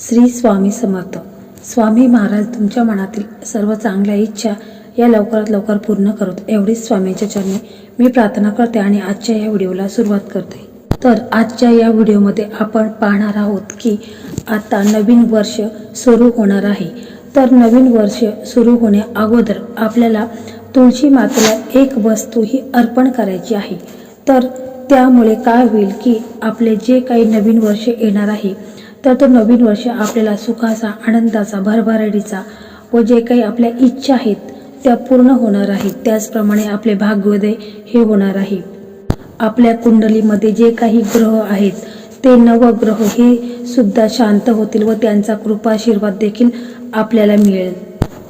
श्री स्वामी समर्थ. स्वामी महाराज तुमच्या मनातील सर्व चांगल्या इच्छा या लवकरात लवकर पूर्ण करत एवढीच स्वामींच्या चरणी मी प्रार्थना करते आणि आजच्या या व्हिडिओला सुरुवात करते. तर आजच्या या व्हिडिओमध्ये आपण पाहणार आहोत की आता नवीन वर्ष सुरू होणार आहे. तर नवीन वर्ष सुरू होण्या अगोदर आपल्याला तुळशी मातेला एक वस्तू ही अर्पण करायची आहे. तर त्यामुळे काय होईल की आपले जे काही नवीन वर्ष येणार आहे तर तो नवीन वर्ष आपल्याला सुखाचा आनंदाचा भरभराटीचा व जे काही आपल्या इच्छा आहेत त्या पूर्ण होणार आहेत. त्याचप्रमाणे आपले भाग्योदय हे होणार आहे. आपल्या कुंडलीमध्ये जे काही ग्रह आहेत ते नवग्रह हे सुद्धा शांत होतील व त्यांचा कृपाशीर्वाद देखील आपल्याला मिळेल.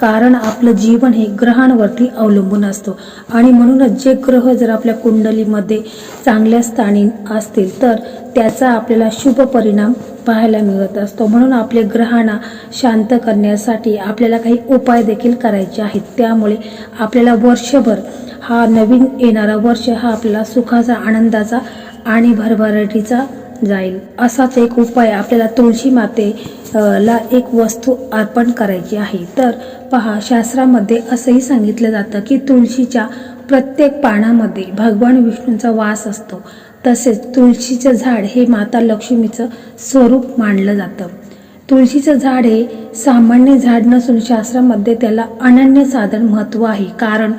कारण आपलं जीवन हे ग्रहांवरती अवलंबून असतो. आणि म्हणूनच जे ग्रह जर आपल्या कुंडलीमध्ये चांगल्या स्थानी असतील तर त्याचा आपल्याला शुभ परिणाम पाहायला मिळत असतो. म्हणून आपले ग्रहांना शांत करण्यासाठी आपल्याला काही उपाय देखील करायचे आहेत. त्यामुळे आपल्याला वर्षभर हा नवीन येणारा वर्ष हा आपल्याला सुखाचा आनंदाचा आणि भरभराटीचा जाईल. असाच एक उपाय आपल्याला तुळशी माते ला एक वस्तू अर्पण करायची आहे. तर पहा शास्त्रामध्ये असंही सांगितलं जातं की तुळशीच्या प्रत्येक पानामध्ये भगवान विष्णूंचा वास असतो. तसेच तुळशीचं झाड हे माता लक्ष्मीचं स्वरूप मानलं जातं. तुळशीचं झाड हे सामान्य झाड नसून शास्त्रामध्ये त्याला अनन्य साधन महत्त्व आहे. कारण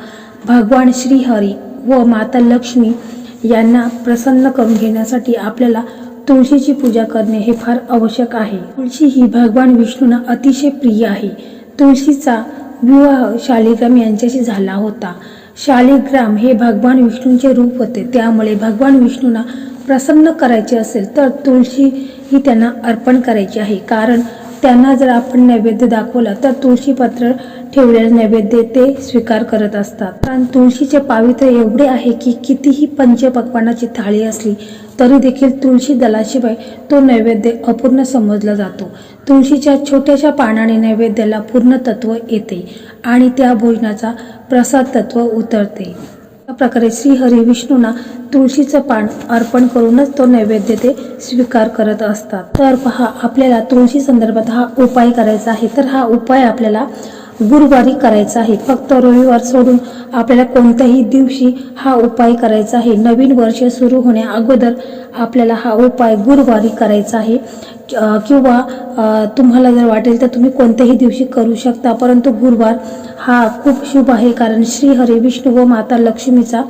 भगवान श्रीहरी व माता लक्ष्मी यांना प्रसन्न करून घेण्यासाठी आपल्याला तुळशीची पूजा करणे हे फार आवश्यक आहे. तुळशी ही भगवान विष्णूंना अतिशय प्रिय आहे. तुळशीचा विवाह शालिग्राम यांच्याशी झाला होता. शालिग्राम हे भगवान विष्णूंचे रूप होते. त्यामुळे भगवान विष्णूंना प्रसन्न करायचे असेल तर तुळशी ही त्यांना अर्पण करायची आहे. कारण त्यांना जर आपण नैवेद्य दाखवला तर तुळशीपत्र ठेवलेलं नैवेद्य ते स्वीकार करत असतात. कारण तुळशीचे पावित्र्य एवढे आहे की कितीही पंचपक्वानाची थाळी असली तरी देखील तुळशी दलाशिवाय तो नैवेद्य अपूर्ण समजला जातो. तुळशीच्या छोट्याशा पानाने नैवेद्याला पूर्ण तत्व येते आणि त्या भोजनाचा प्रसाद तत्व उतरते. प्रकारे श्रीहरी विष्णूंना तुळशीचं पान अर्पण करूनच तो नैवेद्य ते स्वीकार करत असतात. तर पहा आपल्याला तुळशी संदर्भात हा उपाय करायचा आहे. तर हा उपाय आपल्याला गुरुवारी करायचा आहे. फक्त रविवार सोडून आपल्याला कोणत्याही दिवशी हा उपाय करायचा आहे. नवीन वर्ष सुरू होण्या अगोदर आपल्याला हा उपाय गुरुवारी करायचा आहे. किंवा तुम्हाला जर वाटेल तर तुम्ही कोणत्याही दिवशी करू शकता. परंतु गुरुवार हा खूप शुभ आहे कारण श्री हरी विष्णू व माता लक्ष्मीचा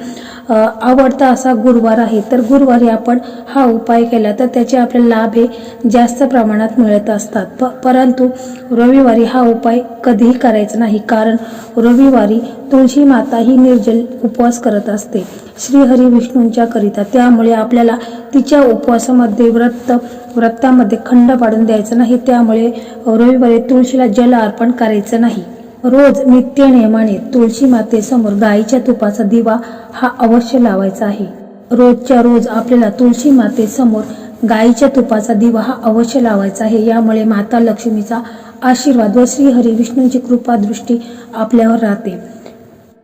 आवडता असा गुरुवार आहे. तर गुरुवारी आपण हा उपाय केला तर त्याचे आपल्याला लाभ हे जास्त प्रमाणात मिळत असतात. प परंतु रविवारी हा उपाय कधीही करायचा नाही कारण रविवारी तुळशी माता ही निर्जल उपवास करत असते. श्रीहरी विष्णूंच्या करिता. त्यामुळे आपल्याला तिच्या उपवासामध्ये व्रत व्रतामध्ये खंड पाडून द्यायचा नाही त्यामुळे रविवारी तुळशीला जल अर्पण करायचं नाही. रोज नित्य नियमाने तुळशी मातेसमोर गाईच्या तुपाचा दिवा हा अवश्य लावायचा आहे. रोजच्या रोज आपल्याला तुळशी मातेसमोर गाईच्या तुपाचा दिवा हा अवश्य लावायचा आहे. यामुळे माता लक्ष्मीचा आशीर्वाद व श्रीहरी विष्णूंची कृपा दृष्टी आपल्यावर राहते.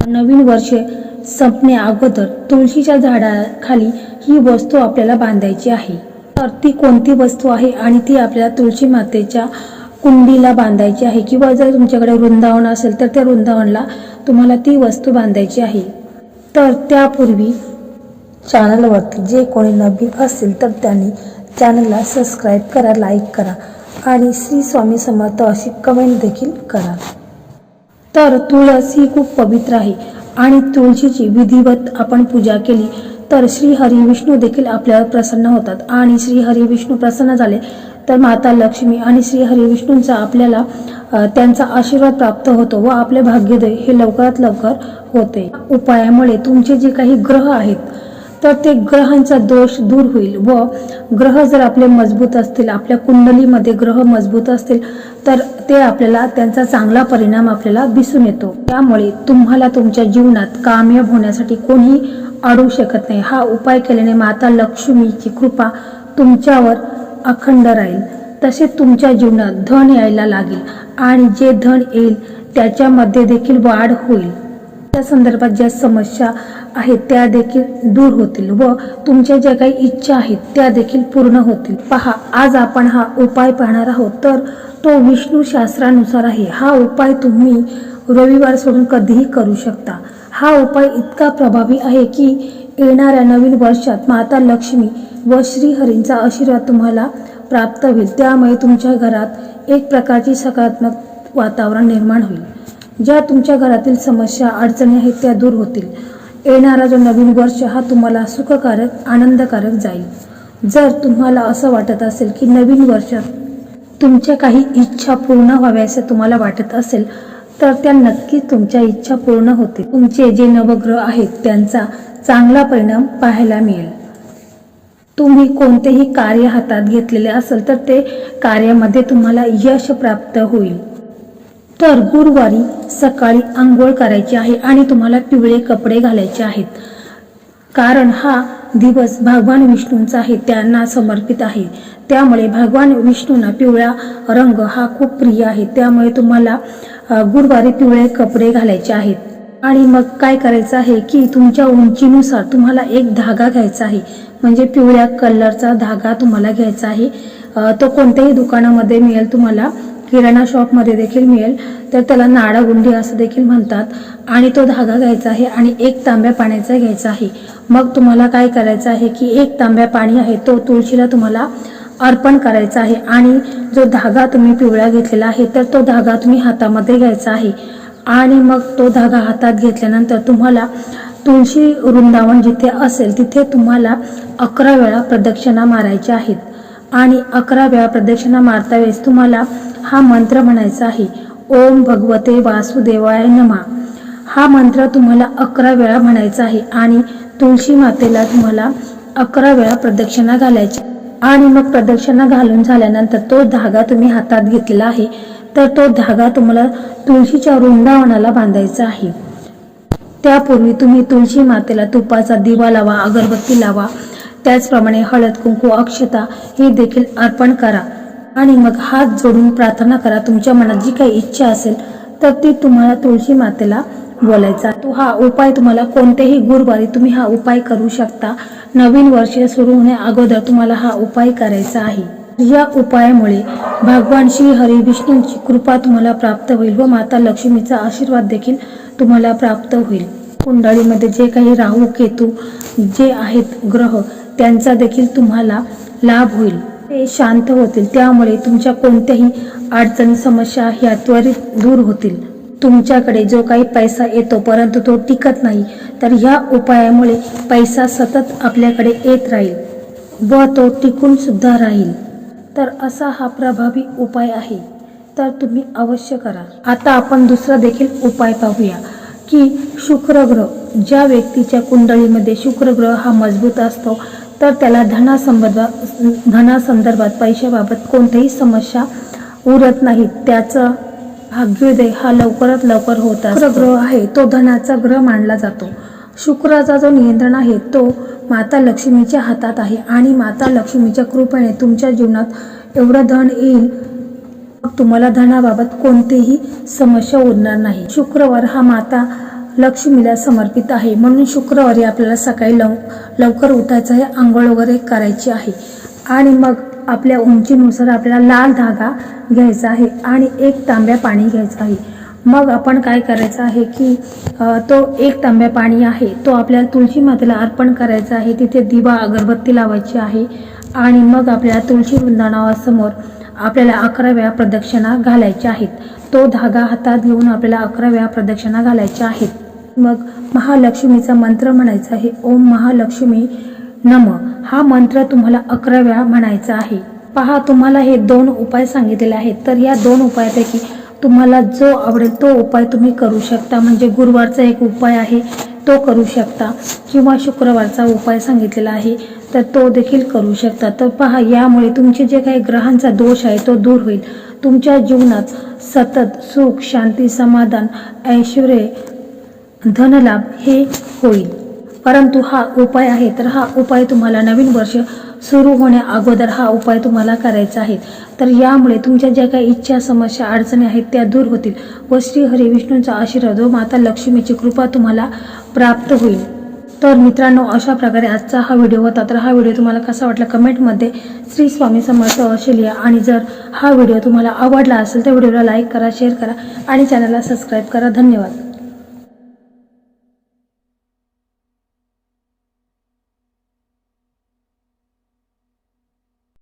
नवीन वर्षे संपण्या अगोदर तुळशीच्या झाडाखाली ही वस्तू आपल्याला बांधायची आहे. तर ती कोणती वस्तू आहे आणि ती आपल्याला तुळशी मातेच्या कुंडीला बांधायची आहे? किंवा जर तुमच्याकडे वृंदावन असेल तर त्या वृंदावनला तुम्हाला ती वस्तू बांधायची आहे. तर त्यापूर्वी चॅनलवरती जे कोणी नवीन असतील तर त्यांनी चॅनलला सबस्क्राईब करा लाईक करा आणि श्री स्वामी समर्थ अशी कमेंट देखील करा. तर तुळस ही खूप पवित्र आहे आणि तुळशीची विधिवत आपण पूजा केली तर श्री हरी विष्णू देखील आपल्यावर प्रसन्न होतात. आणि श्री हरी विष्णू प्रसन्न झाले तर माता लक्ष्मी आणि श्री हरी विष्णूंचा आपल्याला त्यांचा आशीर्वाद प्राप्त होतो व आपले भाग्योदय हे लवकरात लवकर होते. उपायामुळे तुमचे जे काही ग्रह आहेत तर ते ग्रहांचा दोष दूर होईल व ग्रह जर आपले मजबूत असतील आपल्या कुंडलीमध्ये ग्रह मजबूत असतील तर ते आपल्याला त्यांचा चांगला परिणाम आपल्याला दिसून येतो. त्यामुळे तुम्हाला तुमच्या जीवनात कामयाब होण्यासाठी कोणी अडवू शकत नाही. हा उपाय केल्याने माता लक्ष्मीची कृपा तुमच्यावर अखंड राहील. तसेच तुमच्या जीवनात धन यायला लागेल आणि जे धन येईल त्याच्यामध्ये देखील वाढ होईल. त्या संदर्भात ज्या समस्या आहेत त्या देखील दूर होतील व तुमच्या ज्या काही इच्छा आहेत त्या देखील पूर्ण होतील. पहा आज आपण हा उपाय पाहणार आहोत. तर तो विष्णू शास्त्रानुसार आहे. हा उपाय तुम्ही रविवार सोडून कधीही करू शकता. हा उपाय इतका प्रभावी आहे की येणाऱ्या नवीन वर्षात माता लक्ष्मी व श्रीहरींचा आशीर्वाद तुम्हाला प्राप्त होईल. त्यामुळे तुमच्या घरात एक प्रकारची सकारात्मक वातावरण निर्माण होईल. ज्या तुमच्या घरातील समस्या अडचणी आहेत त्या दूर होतील. येणारा जो नवीन वर्ष हा तुम्हाला सुखकारक आनंदकारक जाईल. जर तुम्हाला असं वाटत असेल की नवीन वर्षात तुमच्या काही इच्छा पूर्ण व्हाव्या असं तुम्हाला वाटत असेल तर त्या नक्कीच तुमच्या इच्छा पूर्ण होतील. तुमचे जे नवग्रह आहेत त्यांचा चांगला परिणाम पाहायला मिळेल. तुम्ही कोणतेही कार्य हातात घेतलेले असेल तर ते कार्यामध्ये तुम्हाला यश प्राप्त होईल. तर गुरुवारी सकाळी आंघोळ करायची आहे आणि तुम्हाला पिवळे कपडे घालायचे आहेत. कारण हा दिवस भगवान विष्णूंचा आहे त्यांना समर्पित आहे. त्यामुळे भगवान विष्णूंना पिवळा रंग हा खूप प्रिय आहे. त्यामुळे तुम्हाला गुरुवारी पिवळे कपडे घालायचे आहेत. आणि मग काय करायचं आहे की तुमच्या उंचीनुसार तुम्हाला एक धागा घ्यायचा आहे. म्हणजे पिवळ्या कलरचा धागा तुम्हाला घ्यायचा आहे. तो कोणत्याही दुकानामध्ये मिळेल तुम्हाला. किराणा शॉपमध्ये देखील मिळेल. तर त्याला नाडागुंडी असं देखील म्हणतात. आणि तो धागा घ्यायचा आहे आणि एक तांब्या पाण्याचा घ्यायचा आहे. मग तुम्हाला काय करायचं आहे की एक तांब्या पाणी आहे तो तुळशीला तुम्हाला अर्पण करायचा आहे. आणि जो धागा तुम्ही पिवळा घेतलेला आहे तर तो धागा तुम्ही हातामध्ये घ्यायचा आहे. आणि मग तो धागा हातात घेतल्यानंतर तुम्हाला तुळशी वृंदावन जिथे असेल तिथे तुम्हाला अकरा वेळा प्रदक्षिणा मारायच्या आहेत. आणि अकरा वेळा प्रदक्षिणा मारता वेळेस तुम्हाला हा मंत्र म्हणायचा आहे. ओम भगवते वासुदेवाय नमा. हा मंत्र तुम्हाला अकरा वेळा म्हणायचा आहे. आणि तुळशी मातेला तुम्हाला अकरा वेळा प्रदक्षिणा घालायची आणि मग प्रदक्षिणा घालून झाल्यानंतर तो धागा तुम्ही हातात घेतला आहे तर तो धागा तुम्हाला तुळशीच्या वृंदावनाला बांधायचा आहे. त्यापूर्वी तुम्ही तुळशी मातेला तुपाचा दिवा लावा अगरबत्ती लावा. त्याचप्रमाणे हळद कुंकू अक्षता हे देखील अर्पण करा. आणि मग हात जोडून प्रार्थना करा. तुमच्या मनात जी काही इच्छा असेल तर ती तुम्हाला तुळशी मातेला बोलायचा. तो हा उपाय तुम्हाला कोणत्याही गुरुवारी तुम्ही हा उपाय करू शकता. नवीन वर्ष सुरू होण्या अगोदर तुम्हाला हा उपाय करायचा आहे. या उपायामुळे भगवान श्री हरी विष्णूंची कृपा तुम्हाला प्राप्त होईल व माता लक्ष्मीचा आशीर्वाद देखील तुम्हाला प्राप्त होईल. कुंडळीमध्ये जे काही राहू केतू जे आहेत ग्रह त्यांचा देखील तुम्हाला लाभ होईल. ते शांत होतील. त्यामुळे तुमच्या कोणत्याही अडचणी समस्या ह्या त्वरित दूर होतील. तुमच्याकडे जो काही पैसा येतो परंतु तो टिकत नाही तर ह्या उपायामुळे पैसा सतत आपल्याकडे येत राहील व तो टिकून सुद्धा राहील. तर असा हा प्रभावी उपाय आहे. तर तुम्ही अवश्य करा. आता आपण दुसरा देखील उपाय पाहूया की शुक्रग्रह. ज्या व्यक्तीच्या कुंडलीमध्ये शुक्रग्रह हा मजबूत असतो तर त्याला धनासंबंधात धनासंदर्भात पैशाबाबत कोणत्याही समस्या उरत नाहीत. त्याचं भाग्योदय हा लवकरात लवकर होत शुक्र ग्रह आहे तो धनाचा ग्रह मानला जातो. शुक्राचा जो नियंत्रण आहे तो माता लक्ष्मीच्या हातात आहे आणि माता लक्ष्मीच्या कृपेने तुमच्या जीवनात एवढं धन येईल मग तुम्हाला धनाबाबत कोणतीही समस्या उरणार नाही. शुक्रवार हा माता लक्ष्मीला समर्पित आहे. म्हणून शुक्रवारी आपल्याला सकाळी लव लवकर उठायचं आहे आंघोळ वगैरे करायची आहे. आणि मग आपल्या उंचीनुसार आपल्याला लाल धागा घ्यायचा आहे आणि एक तांब्या पाणी घ्यायचं आहे. मग आपण काय करायचं आहे की तो एक तांब्या पाणी आहे तो आपल्याला तुळशी मातेला अर्पण करायचा आहे. तिथे दिवा अगरबत्ती लावायची आहे आणि मग आपल्याला तुळशी वृंदावनासमोर आपल्याला अकरा वेळा प्रदक्षिणा घालायच्या आहेत. तो धागा हातात घेऊन आपल्याला अकरा वेळा प्रदक्षिणा घालायच्या आहेत. मग महालक्ष्मीचा मंत्र म्हणायचा आहे. ओम महालक्ष्मी नम हा मंत्र तुम्हाला अकरा वेळा म्हणायचा आहे. पहा तुम्हाला हे दोन उपाय सांगितलेले आहेत. तर या दोन उपायापैकी तुम्हाला जो आवडेल तो उपाय तुम्ही करू शकता. म्हणजे गुरुवारचा एक उपाय आहे तो करू शकता. किंवा शुक्रवारचा उपाय सांगितलेला आहे तर तो देखील करू शकता. तर पहा यामुळे तुमचे जे काही ग्रहांचा दोष आहे तो दूर होईल. तुमच्या जीवनात सतत सुख शांती समाधान ऐश्वर धनलाभ हे होईल. परंतु हा उपाय आहे. तर हा उपाय तुम्हाला नवीन वर्ष सुरू होण्या अगोदर हा उपाय तुम्हाला करायचा आहे. तर यामुळे तुमच्या ज्या काही इच्छा समस्या अडचणी आहेत त्या दूर होतील. व श्री हरी विष्णूंचा आशीर्वाद व माता लक्ष्मीची कृपा तुम्हाला प्राप्त होईल. तर मित्रांनो अशा प्रकारे आजचा हा व्हिडिओ होता. तर हा व्हिडिओ तुम्हाला कसा वाटला कमेंटमध्ये श्री स्वामी समर्थ असे लिहा आणि जर हा व्हिडिओ तुम्हाला आवडला असेल तर व्हिडिओला लाईक करा शेअर करा आणि चॅनलला सबस्क्राईब करा. धन्यवाद.